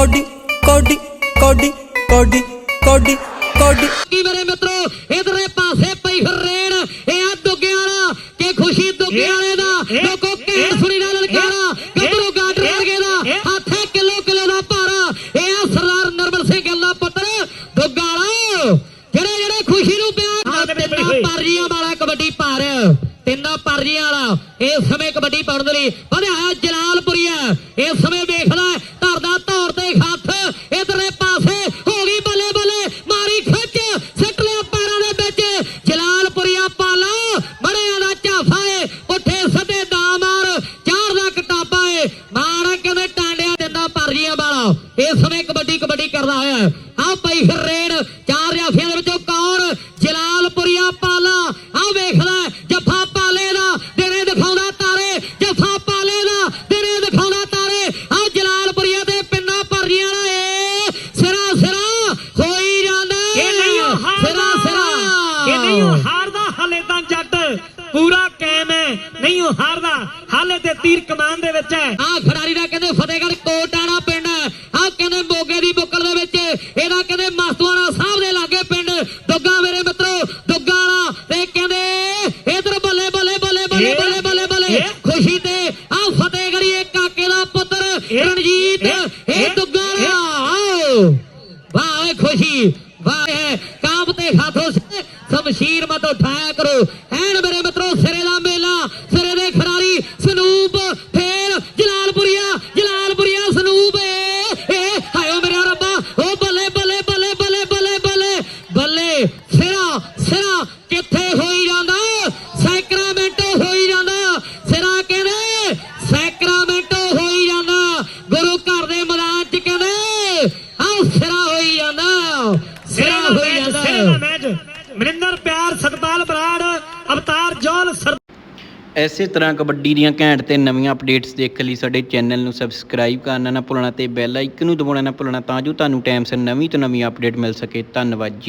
Cody ਕੋਡੀ ਕੋਡੀ ਕੋਡੀ ਕੋਡੀ ਕੋਡੀ। ਕੀ ਮੇਰੇ ਮਿੱਤਰੋ ਇਧਰੇ ਪਾਸੇ ਪਈ ਹਰੇਣ ਇਹ ਆ ਦੁੱਗੇ ਵਾਲਾ ਕਿ ਖੁਸ਼ੀ ਦੁੱਗੇ ਵਾਲੇ ਦਾ ਲੋਕੋ ਕਹਿਣ ਸੁਣੀ ਨਾ ਲਲਕਾਰਾ ਗੱਭਰੂ ਗਾਡਰ ਵਰਗੇ ਦਾ ਹੱਥੇ ਕਿਲੋ ਕਿਲੋ ਦਾ ਭਾਰਾ। ਇਹ ਆ ਸਰਦਾਰ ਨਰਮਲ ਸਿੰਘ ਗਿੱਲ ਪੁੱਤਰ ਦੁੱਗਾ ਵਾਲਾ। ਜਿਹੜੇ ਜਿਹੜੇ ਖੁਸ਼ੀ ਨੂੰ ਪਿਆਰ ਤਿੰਨਾਂ ਪਾਰੀਆਂ ਵਾਲਾ ਕਬੱਡੀ ਪਾਰ ਤਿੰਨਾਂ ਪਾਰੀਆਂ ਵਾਲਾ ਇਸ ਸਮੇਂ ਕਬੱਡੀ ਪਾਉਣ ਦੇ ਲਈ ਵਧਿਆ ਹੋਇਆ ਜਲਾਲਪੁਰੀਆ। ਇਸ ਸਮੇਂ ਵੇਖਦਾ ਹੈ, ਧਰਦਾ ਧੌਰ ਤੇ ਹੱਥ ਇਧਰਲੇ ਪਾਸੇ ਹੋ ਗਈ ਬੱਲੇ ਬੱਲੇ ਮਾਰੀ ਖਿੱਚ ਸਿੱਟ ਲਿਆ ਪੈਰਾਂ ਦੇ ਵਿੱਚ ਜਲਾਲਪੁਰੀਆ ਪਾਲਾ ਬੜਿਆਂ ਦਾ ਝਾਫਾ ਏ ਉੱਠੇ ਸੱਦੇ ਦਾ ਮਾਰ ਚਾਰ ਦਾ ਕਟਾਪਾ ਏ ਮਾਰ ਕਹਿੰਦੇ ਟਾਂਡਿਆਂ ਦਿੰਦਾ ਪਰਜੀਆਂ ਵਾਲਾ। ਇਸ ਸਮੇਂ ਕਬੱਡੀ ਕਬੱਡੀ ਕਰਦਾ ਹੋਇਆ ਆ ਪਈ ਹਰੇੜ ਚਾਰ ਜਾਫੀਆਂ ਦੇ ਵਿੱਚੋਂ ਕੌਣ? ਜਲਾਲਪੁਰੀਆ ਪਾਲਾ। ਆ ਵੇਖਦਾ ਹੈ, ਜੱਫਾ ਪਾਲੇ ਦਾ ਦਿਨੇ ਦਿਖਾਉਂਦਾ ਤਾਰੇ। ਜੱਫਾ ਪਾਲੇ ਦਾ ਦਿਨੇ ਦਿਖਾਉਂਦਾ ਤਾਰੇ। ਆ ਜਲਾਲਪੁਰੀਆ ਤੇ ਪਿੰਨਾ ਪਰਜੀਆਂ ਵਾਲਾ ਏ ਸਿਰਾ ਸਿਰਾ ਹੋਈ ਜਾਂਦਾ। ਇਹ ਨਹੀਂ ਸਿਰਾ ਸਿਰਾ। ਇਹ ਨਹੀਂ ਹਾਰਦਾ ਹਲੇ ਤਾਂ ਜੱਟ ਪੂਰਾ ਕਾਇਮ ਹੈ। ਨਹੀਂ ਹਾਰਦਾ ਹਾਲੇ ਤੇ ਤੀਰ ਕਮਾਨ ਦੇ ਵਿੱਚ ਹੈ। ਆ ਖਿਡਾਰੀ ਦਾ ਕਹਿੰਦੇ ਫਤਿਹਗੜ੍ਹ ਕੋਟਾਣਾ ਪਿੰਡ ਆ ਕਹਿੰਦੇ ਮੋਗੇ ਦੀ ਬੁੱਕਲ ਦੇ ਵਿੱਚ ਇਹਦਾ ਕਹਿੰਦੇ ਮਸਤਵਾਣਾ ਸਾਹਿਬ ਦੇ ਲਾਗੇ ਪਿੰਡ ਦੁੱਗਾ ਮੇਰੇ ਮਿੱਤਰੋ ਦੁੱਗਾ ਵਾਲਾ ਤੇ ਕਹਿੰਦੇ ਇਧਰ ਬੱਲੇ ਬੱਲੇ ਬੱਲੇ ਬੱਲੇ ਬੱਲੇ। ਖੁਸ਼ੀ ਤੇ ਆ ਫਤਿਹਗੜ੍ਹੀ ਇਹ ਕਾਕੇ ਦਾ ਪੁੱਤਰ ਰਣਜੀਤ। ਇਹ- ਦੁੱਗਾ ਆਓ। ਵਾਹ ਓਏ ਖੁਸ਼ੀ। ਵਾਹ ਹੈ ਕਾਂਪਤੇ ਹਾਥੋਂ ਸ਼ਮਸ਼ੀਰ ਮਤ ਉਠਾਇਆ ਕਰੋ। ਐਨ ਮੇਰੇ ਮਿੱਤਰੋ ਸਿਰੇ ਦਾ ਮੇਲਾ ਸਿਰੇ ਦੇ ਖਿਡਾਰੀ ਸਨੂਪ ਫੇਰ ਜਲਾਲਪੁਰੀਆ ਜਲਾਲਪੁਰੀਆ ਸਨੂਪ ਏ ਏ ਹਾਇਓ ਮੇਰੇ ਰੱਬਾ ਓ ਬੱਲੇ ਬੱਲੇ ਬੱਲੇ ਬੱਲੇ ਬੱਲੇ ਬੱਲੇ ਬੱਲੇ ਸਿਰਾ ਸਿਰਾ ਕਿੱਥੇ ਹੋਈ ਜਾਂਦਾ ਸੈਕਰਾਮੈਂਟੋ ਹੋਈ ਜਾਂਦਾ ਸਿਰਾ ਕਹਿੰਦੇ ਸੈਕਰਾਮੈਂਟੋ ਹੋਈ ਜਾਂਦਾ ਗੁਰੂ ਘਰ ਦੇ ਮੈਦਾਨ ਚ ਕਹਿੰਦੇ ਆਹ ਸਿਰਾ ਹੋਈ ਜਾਂਦਾ ਸਿਰਾ ਹੋਈ ਮੈਚ ਸਿਰੇ ਦਾ ਜਾਂਦਾ ਮੈਚ। ਮਨਿੰਦਰ ਪਿਆਰ ਸਤਪਾਲ ਬਰਾੜ ਅਵਤਾਰ ਜੋਲ ਸਰ ਐਸੇ ਤਰ੍ਹਾਂ ਕਬੱਡੀ ਦੀਆਂ ਘੈਂਟ ਤੇ ਨਵੀਆਂ ਅਪਡੇਟਸ ਦੇਖਣ ਲਈ ਸਾਡੇ ਚੈਨਲ ਨੂੰ ਸਬਸਕ੍ਰਾਈਬ ਕਰਨਾ ਨਾ ਭੁੱਲਣਾ ਤੇ ਬੈਲ ਆਈਕਨ ਨੂੰ ਦਬਾਉਣਾ ਨਾ ਭੁੱਲਣਾ ਤਾਂ ਜੋ ਤੁਹਾਨੂੰ ਟਾਈਮ ਸਿਰ ਨਵੀਂ ਤੋਂ ਨਵੀਂ ਅਪਡੇਟ ਮਿਲ ਸਕੇ। ਧੰਨਵਾਦ ਜੀ।